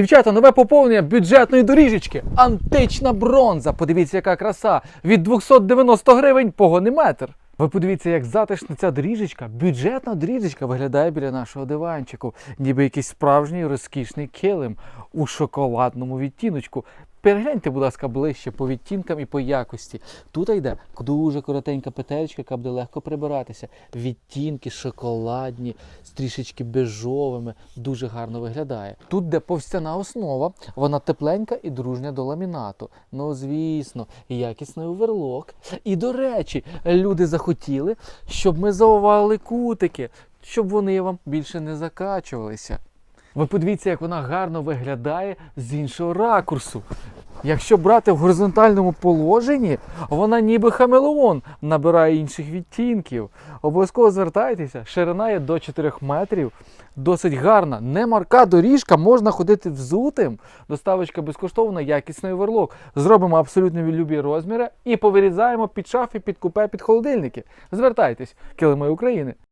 Дівчата, нове поповнення бюджетної доріжечки. Антична бронза. Подивіться, яка краса. Від 290 гривень погониметр. Ви подивіться, як затишна ця доріжечка, бюджетна доріжечка виглядає біля нашого диванчику, ніби якийсь справжній розкішний килим у шоколадному відтіночку. Перегляньте, будь ласка, ближче по відтінкам і по якості. Тут йде дуже коротенька петелька, яка буде легко прибиратися. Відтінки шоколадні, з трішечки бежовими, дуже гарно виглядає. Тут де повстяна основа, вона тепленька і дружня до ламінату. Ну, звісно, якісний оверлок. І до речі, люди захотіли, щоб ми заували кутики, щоб вони вам більше не закачувалися. Ви подивіться, як вона гарно виглядає з іншого ракурсу. Якщо брати в горизонтальному положенні, вона ніби хамелеон набирає інших відтінків. Обов'язково звертайтеся, ширина є до 4 метрів. Досить гарна, не марка доріжка, можна ходити взутим. Доставочка безкоштовна, якісний оверлок. Зробимо абсолютно любі розміри і повирізаємо під шафи, під купе, під холодильники. Звертайтесь, килими України.